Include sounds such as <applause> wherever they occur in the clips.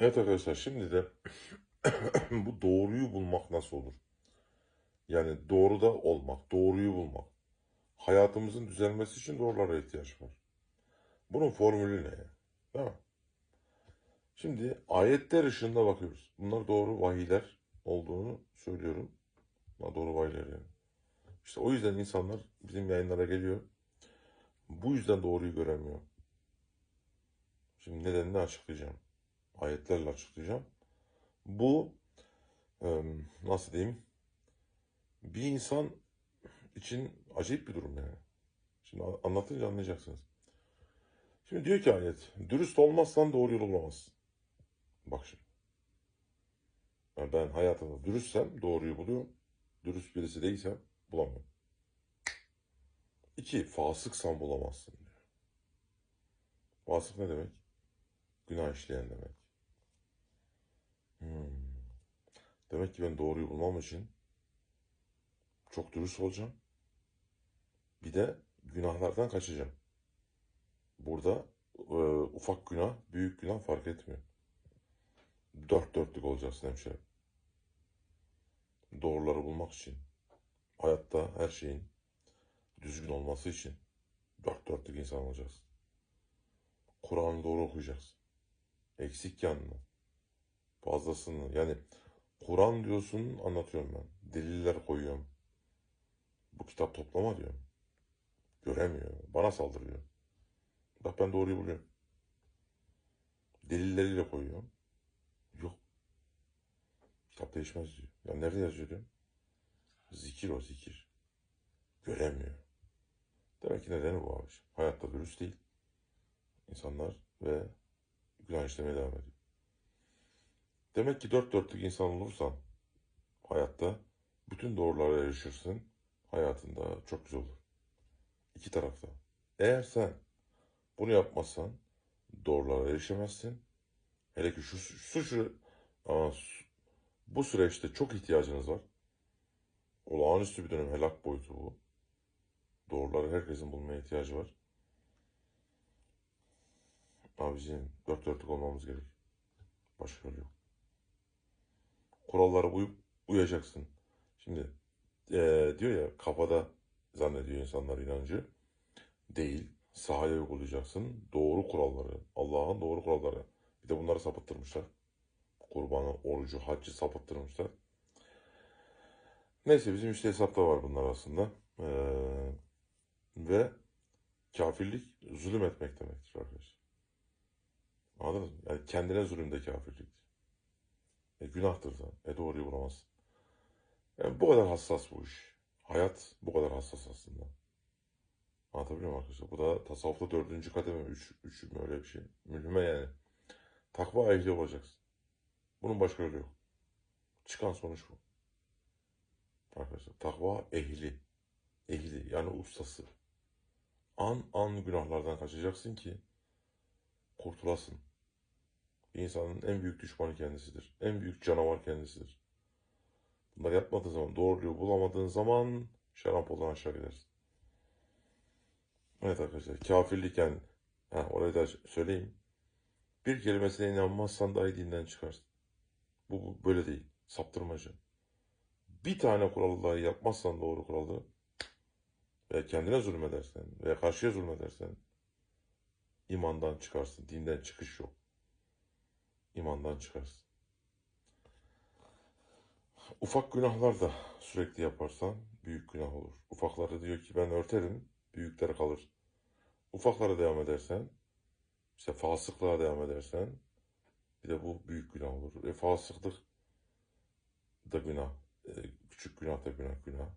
Evet arkadaşlar şimdi de <clears throat> bu doğruyu bulmak nasıl olur? Yani doğruda olmak, doğruyu bulmak. Hayatımızın düzelmesi için doğrulara ihtiyaç var. Bunun formülü ne? Değil mi? Şimdi ayetler ışığında bakıyoruz. Bunlar doğru vahiyler olduğunu söylüyorum. Bunlar doğru vahiyler yani. İşte o yüzden insanlar bizim yayınlara geliyor. Bu yüzden doğruyu göremiyor. Şimdi nedenini açıklayacağım. Ayetlerle açıklayacağım. Bu nasıl diyeyim? Bir insan için acayip bir durum yani. Şimdi anlatınca anlayacaksınız. Şimdi diyor ki ayet, dürüst olmazsan doğru yol bulamazsın. Bak şimdi. Yani ben hayatımda dürüstsem doğruyu buluyorum. Dürüst birisi değilsem bulamıyorum. İki, fasıksan bulamazsın diyor. Fasık ne demek? Günah işleyen demek. Demek ki ben doğruyu bulmam için çok dürüst olacağım. Bir de günahlardan kaçacağım. Burada e, ufak günah, büyük günah fark etmiyor. Dört dörtlük olacaksın hemşire. Doğruları bulmak için, hayatta her şeyin düzgün olması için dört dörtlük insan olacaksın. Kur'an'ı doğru okuyacaksın. Eksik yanını, fazlasını. Yani Kur'an diyorsun anlatıyorum ben. Deliller koyuyorum. Bu kitap toplama diyorum. Göremiyor. Bana saldırıyor. Bak ben doğruyu buluyorum. Delilleriyle koyuyorum. Yok. Kitap değişmez diyor. Ya nerede yazıyor diyorum. Zikir o zikir. Göremiyor. Demek ki nedeni bu abi. Hayatta dürüst değil. İnsanlar ve günah işlemeye devam ediyor. Demek ki dört dörtlük insan olursan hayatta bütün doğrulara erişirsin. Hayatında çok güzel olur. İki tarafta. Eğer sen bunu yapmazsan doğrulara erişemezsin. Hele ki şu, şu, şu aa, su- bu süreçte çok ihtiyacınız var. Olağanüstü bir dönem helak boyutu bu. Doğruları herkesin bulmaya ihtiyacı var. Abiciğim dört dörtlük olmamız gerek. Başka yolu yok. Kurallara uyup uyacaksın. Şimdi eee, diyor ya kafada zannediyor insanlar inancı. Değil. Sahaya uygulayacaksın. Doğru kuralları. Allah'ın doğru kuralları. Bir de bunları sapıttırmışlar. Kurbanı, orucu, haccı sapıttırmışlar. Neyse bizim işte hesapta var bunlar aslında. Eee, ve kafirlik zulüm etmek demektir arkadaşlar. Anladınız mı? Yani kendine zulüm de kafirliktir. E, günahtır da. E doğruyu bulamazsın. Yani bu kadar hassas bu iş. Hayat bu kadar hassas aslında. Anlatabiliyor muyum arkadaşlar? Bu da tasavvufta dördüncü kademe. Üç, üç mü öyle bir şey. Mülhüme yani. Takva ehli olacaksın. Bunun başka yolu yok. Çıkan sonuç bu. Arkadaşlar takva ehli. Ehli yani ustası. An an günahlardan kaçacaksın ki kurtulasın. İnsanın en büyük düşmanı kendisidir. En büyük canavar kendisidir. Bunları yapmadığın zaman, doğruyu bulamadığın zaman şarampoldan aşağı gidersin. Evet arkadaşlar, kafirlik yani, ha, orayı da söyleyeyim. Bir kelimesine inanmazsan dahi dinden çıkarsın. Bu, bu böyle değil. Saptırmacı. Bir tane kuralı yapmazsan doğru kuralı ve kendine zulmedersen veya karşıya zulmedersen imandan çıkarsın. Dinden çıkış yok. İmandan çıkarsın. Ufak günahlar da sürekli yaparsan büyük günah olur. Ufakları diyor ki ben örterim, büyükleri kalır. Ufaklara devam edersen, işte fasıklığa devam edersen, bir de bu büyük günah olur. Ve fasıklık da günah. E, küçük günah da günah, günah.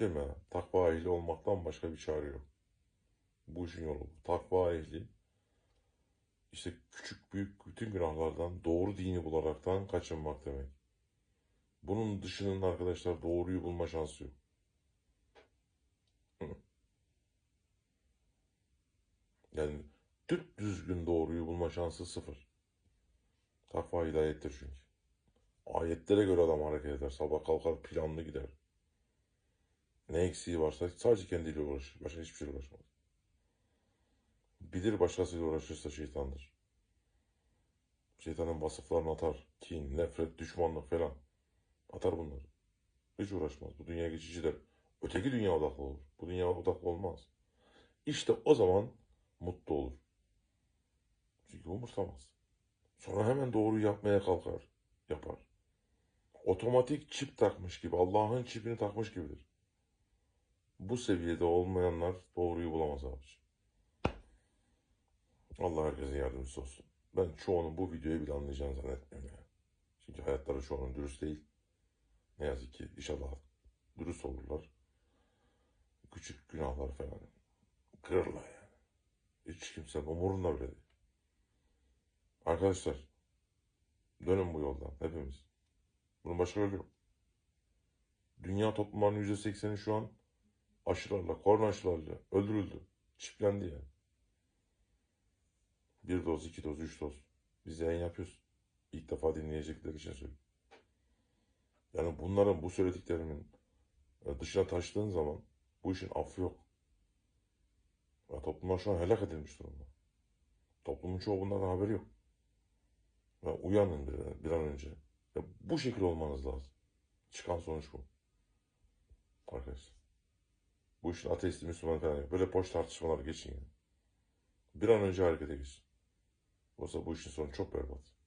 Değil mi? Takva ehli olmaktan başka bir çare yok. Bu işin yolu. Takva ehli, işte küçük büyük bütün günahlardan doğru dini bularaktan kaçınmak demek. Bunun dışının arkadaşlar doğruyu bulma şansı yok. <laughs> Yani düp düzgün doğruyu bulma şansı sıfır. Takva hidayettir çünkü. Ayetlere göre adam hareket eder. Sabah kalkar planlı gider. Ne eksiği varsa sadece kendiyle uğraşır. Başka hiçbir şeyle uğraşmaz. Bilir başkasıyla uğraşırsa şeytandır. Şeytanın vasıflarını atar. Kin, nefret, düşmanlık falan. Atar bunları. Hiç uğraşmaz. Bu dünya geçicidir. Öteki dünya odaklı olur. Bu dünya odaklı olmaz. İşte o zaman mutlu olur. Çünkü umursamaz. Sonra hemen doğruyu yapmaya kalkar. Yapar. Otomatik çip takmış gibi, Allah'ın çipini takmış gibidir. Bu seviyede olmayanlar doğruyu bulamaz abiciğim. Allah herkesin yardımcısı olsun. Ben çoğunun bu videoyu bile anlayacağını zannetmiyorum ya. Çünkü hayatları çoğunun dürüst değil. Ne yazık ki inşallah dürüst olurlar. Küçük günahlar falan kırırlar yani. Hiç kimsenin umurunda bile değil. Arkadaşlar dönün bu yoldan hepimiz. Bunun başka yolu yok. Dünya toplumlarının %80'i şu an aşılarla, korona aşılarıyla öldürüldü. Çiplendi yani. Bir doz, iki doz, üç doz. Biz yayın yapıyoruz. İlk defa dinleyecekler için söylüyorum. Yani bunların, bu söylediklerimin e, dışına taştığın zaman bu işin affı yok. Ya toplumlar şu an helak edilmiş durumda. Toplumun çoğu bunlardan haberi yok. Ya uyanın bir, bir an önce. Ya bu şekilde olmanız lazım. Çıkan sonuç bu. Arkadaşlar. Bu işin ateisti, Müslüman falan yok. Böyle boş tartışmalar geçin yani. Bir an önce harekete geçin. Yoksa bu işin sonu çok berbat.